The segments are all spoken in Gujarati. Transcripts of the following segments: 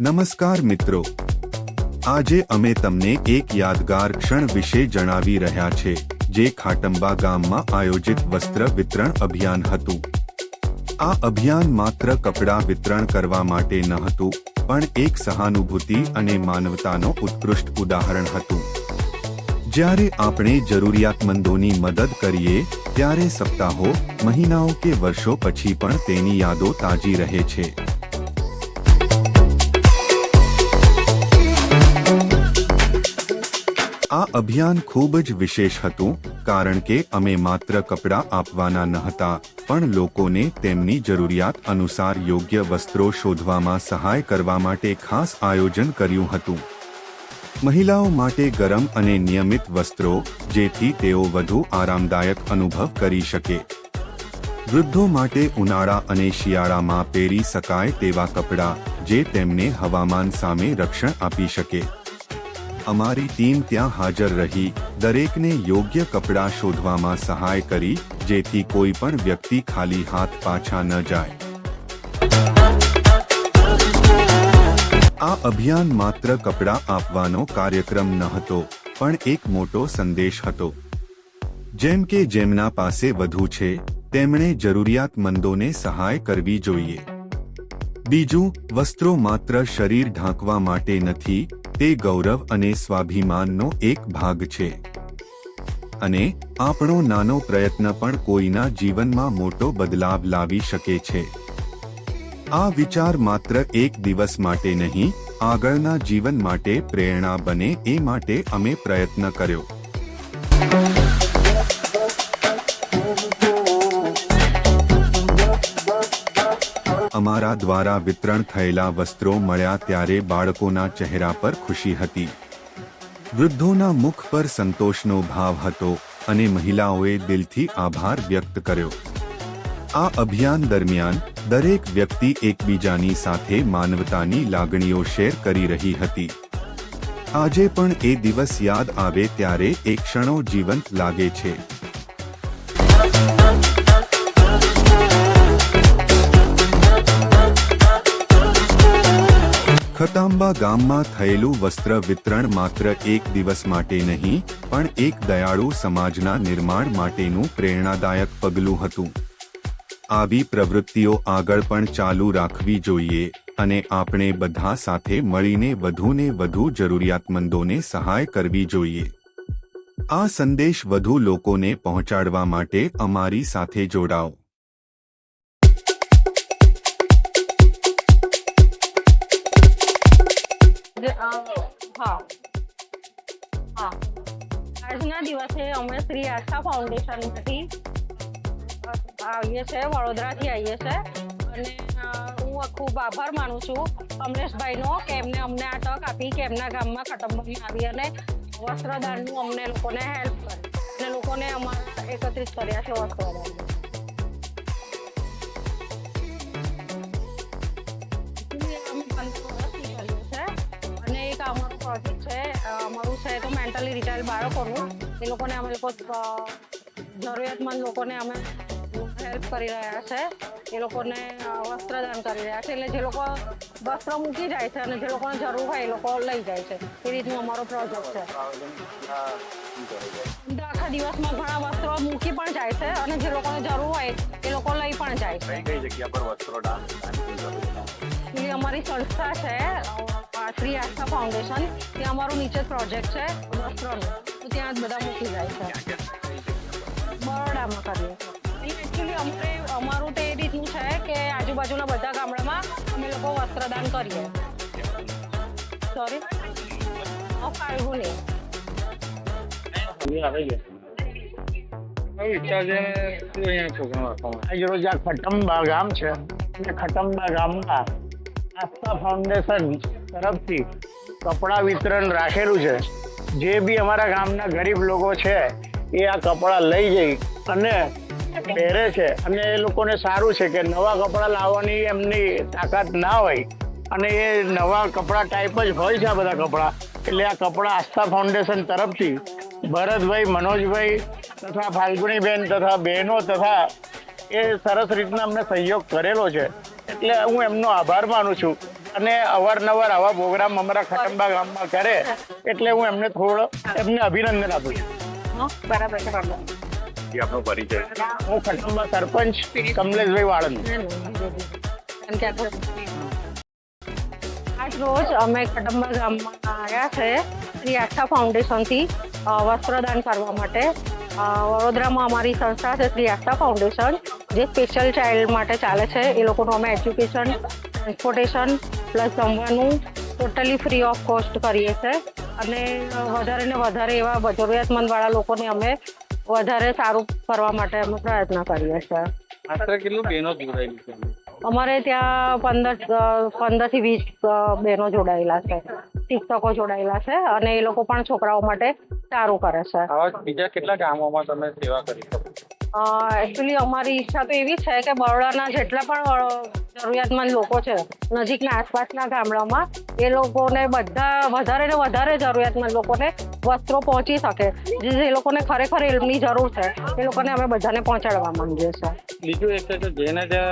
નમસ્કાર મિત્રો. આજે અમે તમને એક યાદગાર ક્ષણ વિશે જણાવી રહ્યા છે, જે ખાટંબા ગામમાં આયોજિત વસ્ત્ર વિતરણ અભિયાન હતું. આ અભિયાન માત્ર કપડાં વિતરણ કરવા માટે ન હતું, પણ એક સહાનુભૂતિ અને માનવતાનો ઉત્કૃષ્ટ ઉદાહરણ હતું. જ્યારે આપણે જરૂરિયાતમંદોની મદદ કરીએ, ત્યારે સપ્તાહો, મહિનાઓ કે વર્ષો પછી પણ તેની યાદો તાજી રહે છે. આ અભિયાન ખૂબ જ વિશેષ હતું, કારણ કે અમે માત્ર કપડાં આપવાના ન હતા પણ લોકોને તેમની જરૂરિયાત અનુસાર યોગ્ય વસ્ત્રો શોધવામાં સહાય કરવા માટે ખાસ આયોજન કર્યું હતું. મહિલાઓ માટે ગરમ અને નિયમિત વસ્ત્રો, જેથી તેઓ વધુ આરામદાયક અનુભવ કરી શકે. વૃદ્ધો માટે ઉનાળા અને શિયાળામાં પહેરી શકાય તેવા કપડાં, જે તેમને હવામાન સામે રક્ષણ આપી શકે. અમારી ટીમ ત્યાં હાજર રહી, દરેકને યોગ્ય કપડાં શોધવામાં સહાય કરી, જેથી કોઈ પણ વ્યક્તિ ખાલી હાથ પાછા ન જાય. આ અભિયાન માત્ર કપડાં આપવાનો કાર્યક્રમ ન હતો પણ એક મોટો સંદેશ હતો. જેમ કે જેમના પાસે વધુ છે, તેમણે જરૂરિયાતમંદોને સહાય કરવી જોઈએ. બીજું, વસ્ત્રો માત્ર શરીર ઢાંકવા માટે નથી તે ગૌરવ અને સ્વાભિમાનનો એક ભાગ છે. અને આપણો નાનો પ્રયત્ન પણ કોઈના જીવનમાં મોટો બદલાવ લાવી શકે છે. આ વિચાર માત્ર એક દિવસ માટે નહીં, આગળના જીવન માટે પ્રેરણા બને એ માટે અમે પ્રયત્ન કર્યો. અમારા દ્વારા વિતરણ થયેલા વસ્ત્રો મળ્યા ત્યારે બાળકોના ચહેરા પર ખુશી હતી. વૃદ્ધોના મુખ પર સંતોષનો ભાવ હતો અને મહિલાઓએ દિલથી આભાર વ્યક્ત કર્યો. આ અભિયાન દરમિયાન દરેક વ્યક્તિ એકબીજાની સાથે માનવતાની લાગણીઓ શેર કરી રહી હતી. આજે પણ એ દિવસ યાદ આવે ત્યારે એ ક્ષણો જીવંત લાગે છે. ખતાંબા ગામમાં થયેલું વસ્ત્ર વિતરણ માત્ર એક દિવસ માટે નહીં, પણ એક દયાળુ સમાજના નિર્માણ માટેનું પ્રેરણાદાયક પગલું હતું. આવી પ્રવૃત્તિઓ આગળ પણ ચાલુ રાખવી જોઈએ, અને આપણે બધા સાથે મળીને વધુને વધુ જરૂરિયાતમંદોને સહાય કરવી જોઈએ. આ સંદેશ વધુ લોકોને પહોંચાડવા માટે અમારી સાથે જોડાઓ. હા. હા. આજના દિવસે અમે શ્રી આસ્થા ફાઉન્ડેશનમાંથી આવીએ છીએ, વડોદરાથી આવીએ છીએ. અને હું ખૂબ આભાર માનું છું કમલેશભાઈનો કે એમને અમને આ તક આપી કે એમના ગામમાં કટંબમાં આવી અને વસ્ત્રદાનનું અમને લોકોને હેલ્પ કરી અને લોકોને અમારા એકત્રિત કર્યા છે વસ્ત્રદાન પ્રોજેક્ટ છે અમારું છે તો મેન્ટલી રિટાયર બાળકોનું. એ લોકોને અમે લોકો જરૂરિયાતમંદ લોકોને અમે હેલ્પ કરી રહ્યા છે. એ લોકોને વસ્ત્રદાન કરી રહ્યા છે. એટલે જે લોકો વસ્ત્ર મૂકી જાય છે અને જે લોકોને જરૂર હોય એ લોકો લઈ જાય છે. એ રીતનું અમારો પ્રોજેક્ટ છે. આખા દિવસમાં ઘણા વસ્ત્રો મૂકી પણ જાય છે અને જે લોકોને જરૂર હોય એ લોકો લઈ પણ જાય છે. અમારી સંસ્થા છે. શ્રી આસ્થા ફાઉન્ડેશન ત્યાં અમારું નીચે પ્રોજેક્ટ છે વસ્ત્રોનું. તો ત્યાં જ બધા મૂકી જાય છે. બરોડામાં કરીએ. એકચ્યુઅલી અમારે અમારું તો એ રીતનું છે કે આજુબાજુના બધા ગામડામાં અમે લોકો વસ્ત્રદાન કરીએ. સોરી ફાલ્ગુની આજ રોજ આ ખટંબા ગામ છે. ખટંબા ગામમાં આસ્થા ફાઉન્ડેશન તરફથી કપડાં વિતરણ રાખેલું છે. જે બી અમારા ગામના ગરીબ લોકો છે, એ આ કપડાં લઈ જઈ અને પહેરે છે. અને એ લોકોને સારું છે કે નવા કપડાં લાવવાની એમની તાકાત ના હોય. અને એ નવા કપડાં ટાઈપ જ હોય છે આ બધા કપડાં. એટલે આ કપડાં આસ્થા ફાઉન્ડેશન તરફથી ભરતભાઈ, મનોજભાઈ તથા ફાલ્ગુનીબેન તથા બહેનો તથા એ સરસ રીતના અમને સહયોગ કરેલો છે. એટલે હું એમનો આભાર માનું છું. અને અવારનવાર આવા પ્રોગ્રામ અમારા ખટંબા ગામમાં કરે એટલે હું એમને થોડો એમને અભિનંદન આપું છું. બરાબર છે પરિચય. હું ખટંબા સરપંચ કમલેશભાઈ વાળંદ. રોજ અમે કડંબા ગામમાં આવ્યા છે. શ્રી આસ્થા ફાઉન્ડેશનથી વસ્ત્રદાન કરવા માટે. વડોદરામાં અમારી સંસ્થા છે શ્રી આસ્થા ફાઉન્ડેશન જે સ્પેશિયલ ચાઇલ્ડ માટે ચાલે છે. એ લોકોનું અમે એજ્યુકેશન ટ્રાન્સપોર્ટેશન પ્લસ જમવાનું ટોટલી ફ્રી ઓફ કોસ્ટ કરીએ છીએ અને વધારે ને વધારે એવા જરૂરિયાતમંદવાળા લોકોને અમે વધારે સારું કરવા માટે અમે પ્રયત્ન કરીએ છીએ. અમારે ત્યાં પંદર પંદરથી વીસ બહેનો જોડાયેલા છે. શિક્ષકો જોડાયેલા છે અને એ લોકો પણ છોકરાઓ માટે સારું કરે છે. બીજા કેટલા ગામોમાં તમે સેવા કરી શકો એકચ્યુઅલી અમારી ઈચ્છા તો એવી છે કે બરોડાના જેટલા પણ જરૂરિયાતમંદ લોકો છે. નજીકના આસપાસના ગામડામાં એ લોકોને બધા વધારે ને વધારે જરૂરિયાતમંદ લોકોને વસ્ત્રો પહોંચી શકે. જે લોકોને ખરેખર એમની જરૂર છે એ લોકોને અમે બધાને પહોંચાડવા માંગીએ છીએ. બીજું એક છે કે જેને જે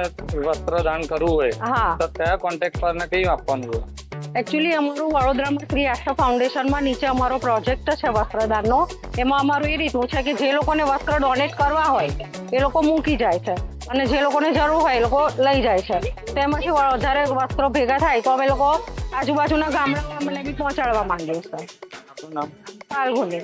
વસ્ત્રદાન કરવું હોય હા. તો કયા કોન્ટેક્ટ પર ને કયું આપવાનું હોય? એકચ્યુઅલી અમારું વડોદરામાં શ્રી આસ્થા ફાઉન્ડેશનમાં નીચે અમારો પ્રોજેક્ટ છે વસ્ત્રદાનનો. એમાં અમારું એ રીતનું છે કે જે લોકોને વસ્ત્ર ડોનેટ કરવા હોય એ લોકો મૂકી જાય છે. અને જે લોકોને જરૂર હોય એ લોકો લઈ જાય છે. તેમાંથી વધારે વસ્ત્રો ભેગા થાય તો અમે લોકો આજુબાજુના ગામડાઓમાં બી પહોંચાડવા માંગીએ છીએ. ફાલ્ગુની